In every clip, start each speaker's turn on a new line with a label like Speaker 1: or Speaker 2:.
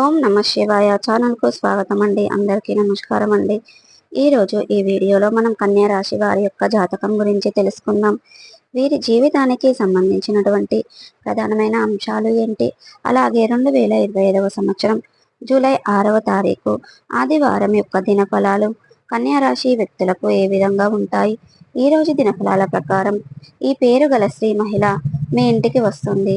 Speaker 1: ఓం నమ శివాయ. ఛానల్కు స్వాగతం అండి అందరికీ నమస్కారం అండి ఈరోజు ఈ వీడియోలో మనం కన్యా రాశి వారి యొక్క జాతకం గురించి తెలుసుకుందాం. వీరి జీవితానికి సంబంధించినటువంటి ప్రధానమైన అంశాలు ఏంటి? అలాగే రెండు వేల ఇరవై ఐదవ సంవత్సరం జూలై ఆరవ తారీఖు ఆదివారం యొక్క దినఫలాలు కన్యా రాశి వ్యక్తులకు ఏ విధంగా ఉంటాయి? ఈ రోజు దినఫలాల ప్రకారం ఈ పేరు గల స్త్రీ మహిళ మీ ఇంటికి వస్తుంది.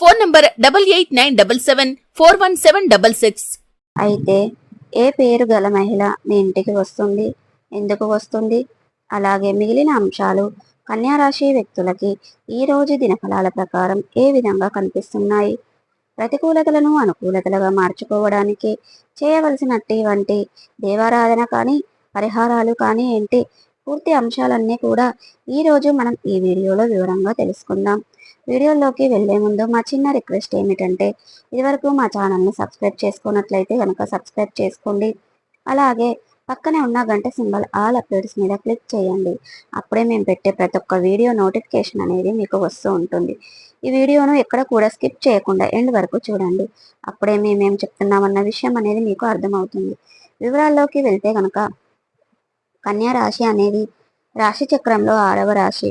Speaker 2: Phone number double eight nine double seven four one seven double six.
Speaker 1: అయితే ఏ పేరు గల మహిళ మీ ఇంటికి వస్తుంది? ఎందుకు వస్తుంది? అలాగే మిగిలిన అంశాలు కన్యా రాశి వ్యక్తులకి ఈ రోజు దినఫలాల ప్రకారం ఏ విధంగా కనిపిస్తున్నాయి? ప్రతికూలతలను అనుకూలతలుగా మార్చుకోవడానికి చేయవలసినటువంటి దేవారాధన కానీ పరిహారాలు కానీ ఏంటి? పూర్తి అంశాలన్నీ కూడా ఈ రోజు మనం ఈ వీడియోలో వివరంగా తెలుసుకుందాం. వీడియోలోకి వెళ్ళే ముందు మా చిన్న రిక్వెస్ట్ ఏమిటంటే ఇదివరకు మా ఛానల్ని సబ్స్క్రైబ్ చేసుకున్నట్లయితే కనుక సబ్స్క్రైబ్ చేసుకోండి. అలాగే పక్కనే ఉన్న గంట సింబల్ ఆల్ అప్డేట్స్ మీద క్లిక్ చేయండి. అప్పుడే మేము పెట్టే ప్రతి ఒక్క వీడియో నోటిఫికేషన్ అనేది మీకు వస్తూ ఉంటుంది. ఈ వీడియోను ఎక్కడ కూడా స్కిప్ చేయకుండా ఎండ్ వరకు చూడండి. అప్పుడే మేమేం చెప్తున్నామన్న విషయం అనేది మీకు అర్థమవుతుంది. వివరాల్లోకి వెళ్తే కనుక కన్యా రాశి అనేది రాశి చక్రంలో ఆరవ రాశి.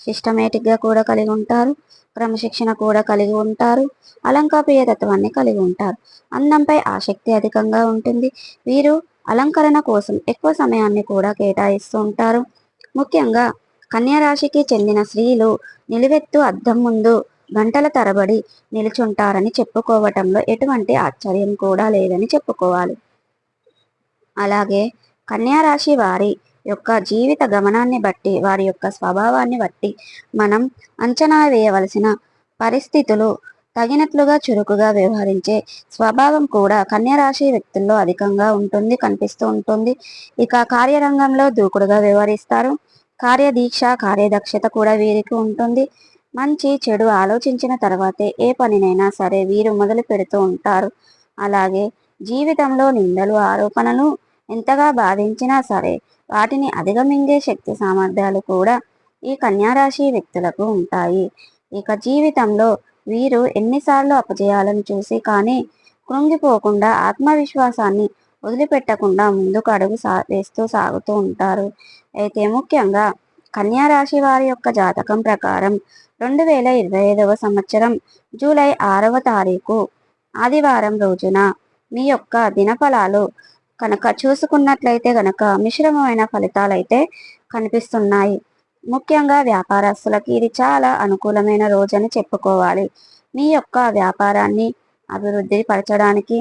Speaker 1: సిస్టమేటిక్గా కూడా కలిగి ఉంటారు. క్రమశిక్షణ కూడా కలిగి ఉంటారు. అలంకాప్రియ తత్వాన్ని కలిగి ఉంటారు. అందంపై ఆసక్తి అధికంగా ఉంటుంది. వీరు అలంకరణ కోసం ఎక్కువ సమయాన్ని కూడా కేటాయిస్తూ ఉంటారు. ముఖ్యంగా కన్యారాశికి చెందిన స్త్రీలు నిలువెత్తు అద్దం ముందు గంటల తరబడి నిలుచుంటారని చెప్పుకోవటంలో ఎటువంటి ఆశ్చర్యం కూడా లేదని చెప్పుకోవాలి. అలాగే కన్యారాశి వారి యొక్క జీవిత గమనాన్ని బట్టి వారి యొక్క స్వభావాన్ని బట్టి మనం అంచనా వేయవలసిన పరిస్థితులు తగినట్లుగా చురుకుగా వ్యవహరించే స్వభావం కూడా కన్యరాశి వ్యక్తుల్లో అధికంగా ఉంటుంది కనిపిస్తూ ఉంటుంది. ఇక కార్యరంగంలో దూకుడుగా వ్యవహరిస్తారు. కార్యదీక్ష కార్యదక్షత కూడా వీరికి ఉంటుంది. మంచి చెడు ఆలోచించిన తర్వాతే ఏ పనినైనా సరే వీరు మొదలు పెడుతూ ఉంటారు. అలాగే జీవితంలో నిందలు ఆరోపణలు ఎంతగా బాధించినా సరే వాటిని అధిగమించే శక్తి సామర్థ్యాలు కూడా ఈ కన్యారాశి వ్యక్తులకు ఉంటాయి. ఇక జీవితంలో వీరు ఎన్నిసార్లు అపజయాలను చూసి కానీ కృంగిపోకుండా ఆత్మవిశ్వాసాన్ని వదిలిపెట్టకుండా ముందుకు అడుగు సా వేస్తూ సాగుతూ ఉంటారు. అయితే ముఖ్యంగా కన్యా రాశి వారి యొక్క జాతకం ప్రకారం రెండు వేల ఇరవై ఐదవ సంవత్సరం జూలై ఆరవ తారీఖు ఆదివారం రోజున మీ యొక్క దినఫలాలు కనుక చూసుకున్నట్లయితే గనక మిశ్రమమైన ఫలితాలు అయితే కనిపిస్తున్నాయి. ముఖ్యంగా వ్యాపారస్తులకి ఇది చాలా అనుకూలమైన రోజని చెప్పుకోవాలి. మీ యొక్క వ్యాపారాన్ని అభివృద్ధి పరచడానికి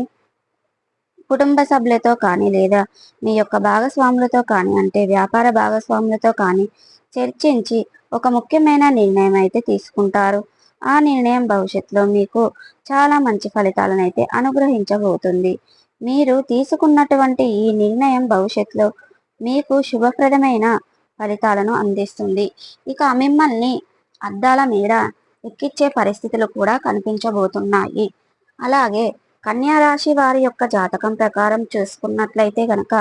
Speaker 1: కుటుంబ సభ్యులతో కానీ లేదా మీ యొక్క భాగస్వాములతో కానీ అంటే వ్యాపార భాగస్వాములతో కానీ చర్చించి ఒక ముఖ్యమైన నిర్ణయం అయితే తీసుకుంటారు. ఆ నిర్ణయం భవిష్యత్తులో మీకు చాలా మంచి ఫలితాలను అయితే అనుగ్రహించబోతుంది. మీరు తీసుకున్నటువంటి ఈ నిర్ణయం భవిష్యత్తులో మీకు శుభప్రదమైన ఫలితాలను అందిస్తుంది. ఇక మిమ్మల్ని అద్దాల మీద ఎక్కిచ్చే పరిస్థితులు కూడా కనిపించబోతున్నాయి. అలాగే కన్యారాశి వారి యొక్క జాతకం ప్రకారం చూసుకున్నట్లయితే గనక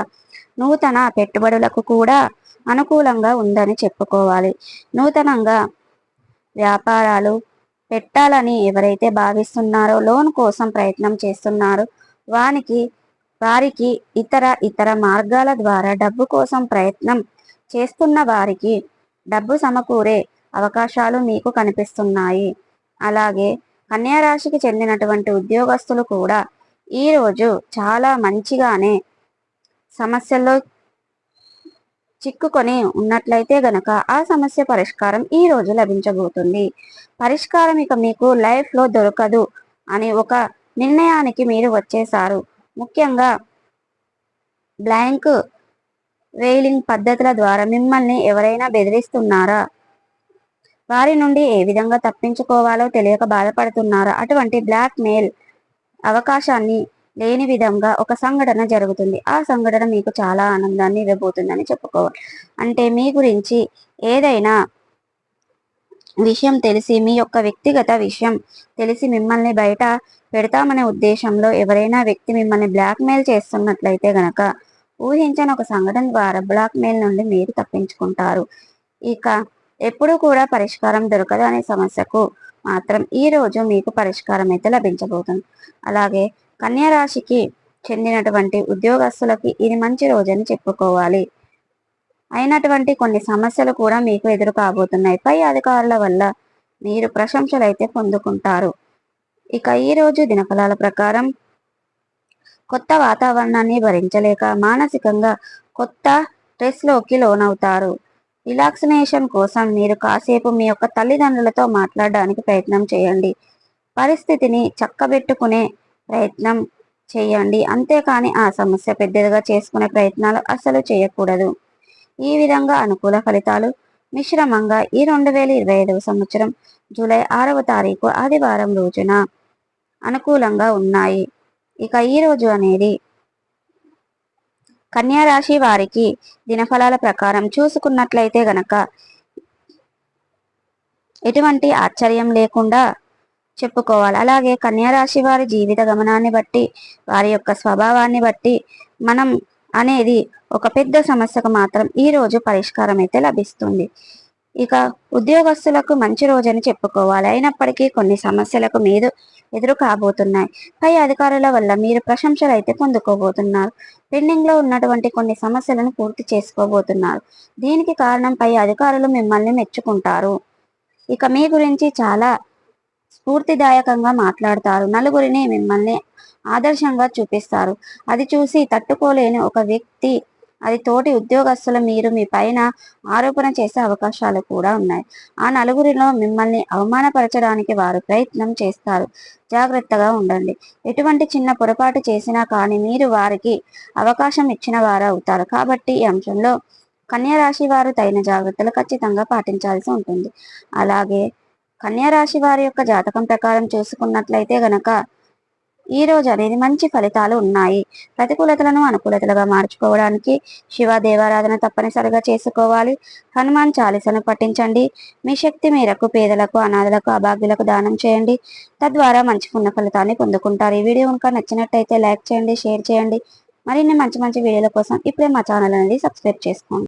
Speaker 1: నూతన పెట్టుబడులకు కూడా అనుకూలంగా ఉందని చెప్పుకోవాలి. నూతనంగా వ్యాపారాలు పెట్టాలని ఎవరైతే భావిస్తున్నారో లోన్ కోసం ప్రయత్నం చేస్తున్నారో వానికి వారికి ఇతర ఇతర మార్గాల ద్వారా డబ్బు కోసం ప్రయత్నం చేస్తున్న వారికి డబ్బు సమకూరే అవకాశాలు మీకు కనిపిస్తున్నాయి. అలాగే కన్యారాశికి చెందినటువంటి ఉద్యోగస్తులు కూడా ఈ రోజు చాలా మంచిగానే సమస్యల్లో చిక్కుకొని ఉన్నట్లయితే గనక ఆ సమస్య పరిష్కారం ఈ రోజు లభించబోతుంది. పరిష్కారం ఇక మీకు లైఫ్లో దొరకదు అని ఒక నిర్ణయానికి మీరు వచ్చేశారు. ముఖ్యంగా బ్లాంక్ వెయిలింగ్ పద్ధతుల ద్వారా మిమ్మల్ని ఎవరైనా బెదిరిస్తున్నారా? వారి నుండి ఏ విధంగా తప్పించుకోవాలో తెలియక బాధపడుతున్నారా? అటువంటి బ్లాక్ మెయిల్ అవకాశాన్ని లేని విధంగా ఒక సంఘటన జరుగుతుంది. ఆ సంఘటన మీకు చాలా ఆనందాన్ని ఇవ్వబోతుందని చెప్పుకోవాలి. అంటే మీ గురించి ఏదైనా విషయం తెలిసి మీ యొక్క వ్యక్తిగత విషయం తెలిసి మిమ్మల్ని బయట పెడతామనే ఉద్దేశంలో ఎవరైనా వ్యక్తి మిమ్మల్ని బ్లాక్మెయిల్ చేస్తున్నట్లయితే గనక ఊహించని ఒక సంఘటన ద్వారా బ్లాక్మెయిల్ నుండి మీరు తప్పించుకుంటారు. ఇక ఎప్పుడూ కూడా పరిష్కారం దొరకదు అనే సమస్యకు మాత్రం ఈ రోజు మీకు పరిష్కారం అయితే లభించబోతుంది. అలాగే కన్యా రాశికి చెందినటువంటి ఉద్యోగస్తులకి ఇది మంచి రోజని చెప్పుకోవాలి. అయినటువంటి కొన్ని సమస్యలు కూడా మీకు ఎదురు కాబోతున్నాయి పై అధికారుల వల్ల మీరు ప్రశంసలు అయితే పొందుకుంటారు. ఇక ఈరోజు దినఫలాల ప్రకారం కొత్త వాతావరణాన్ని భరించలేక మానసికంగా కొత్త స్ట్రెస్లోకి లోనవుతారు. రిలాక్సినేషన్ కోసం మీరు కాసేపు మీ యొక్క తల్లిదండ్రులతో మాట్లాడడానికి ప్రయత్నం చేయండి. పరిస్థితిని చక్కబెట్టుకునే ప్రయత్నం చేయండి. అంతేకాని ఆ సమస్య పెద్దదిగా చేసుకునే ప్రయత్నాలు అసలు చేయకూడదు. ఈ విధంగా అనుకూల ఫలితాలు. మిశ్రమంగా ఈ రెండు వేల ఇరవై ఐదవ సంవత్సరం జూలై ఆరవ తారీఖు ఆదివారం రోజున అనుకూలంగా ఉన్నాయి. ఇక ఈ రోజు అనేది కన్యా రాశి వారికి దినఫలాల ప్రకారం చూసుకున్నట్లయితే గనక ఎటువంటి ఆశ్చర్యం లేకుండా చెప్పుకోవాలి. అలాగే కన్యా రాశి వారి జీవిత గమనాన్ని బట్టి వారి యొక్క స్వభావాన్ని బట్టి మనం అనేది ఒక పెద్ద సమస్యకు మాత్రం ఈ రోజు పరిష్కారం అయితే లభిస్తుంది. ఇక ఉద్యోగస్తులకు మంచి రోజని చెప్పుకోవాలి. అయినప్పటికీ కొన్ని సమస్యలకు మీరు ఎదురు కాబోతున్నాయి. పై అధికారుల వల్ల మీరు ప్రశంసలు అయితే పొందుకోబోతున్నారు. పెండింగ్లో ఉన్నటువంటి కొన్ని సమస్యలను పూర్తి చేసుకోబోతున్నారు. దీనికి కారణం పై అధికారులు మిమ్మల్ని మెచ్చుకుంటారు. ఇక మీ గురించి చాలా స్ఫూర్తిదాయకంగా మాట్లాడతారు. నలుగురిని మిమ్మల్ని ఆదర్శంగా చూపిస్తారు. అది చూసి తట్టుకోలేని ఒక వ్యక్తి అది తోటి ఉద్యోగస్తులు మీరు మీ పైన ఆరోపణ చేసే అవకాశాలు కూడా ఉన్నాయి. ఆ నలుగురిలో మిమ్మల్ని అవమానపరచడానికి వారు ప్రయత్నం చేస్తారు. జాగ్రత్తగా ఉండండి. ఎటువంటి చిన్న పొరపాటు చేసినా కానీ మీరు వారికి అవకాశం ఇచ్చిన వారు అవుతారు. కాబట్టి ఈ అంశంలో కన్యా రాశి వారు తగిన జాగ్రత్తలు ఖచ్చితంగా పాటించాల్సి ఉంటుంది. అలాగే కన్యా రాశి వారి యొక్క జాతకం ప్రకారం చూసుకున్నట్లయితే గనక ఈ రోజు అనేది మంచి ఫలితాలు ఉన్నాయి. ప్రతికూలతలను అనుకూలతలుగా మార్చుకోవడానికి శివ దేవారాధన తప్పనిసరిగా చేసుకోవాలి. హనుమాన్ చాలీసను పఠించండి. మీ శక్తి మేరకు పేదలకు అనాథలకు అభాగ్యులకు దానం చేయండి. తద్వారా మంచి పుణ్య ఫలితాన్ని పొందుకుంటారు. ఈ వీడియో కనుక నచ్చినట్టయితే లైక్ చేయండి షేర్ చేయండి. మరిన్ని మంచి మంచి వీడియోల కోసం ఇప్పుడే మా ఛానల్ అనేది సబ్స్క్రైబ్ చేసుకోండి.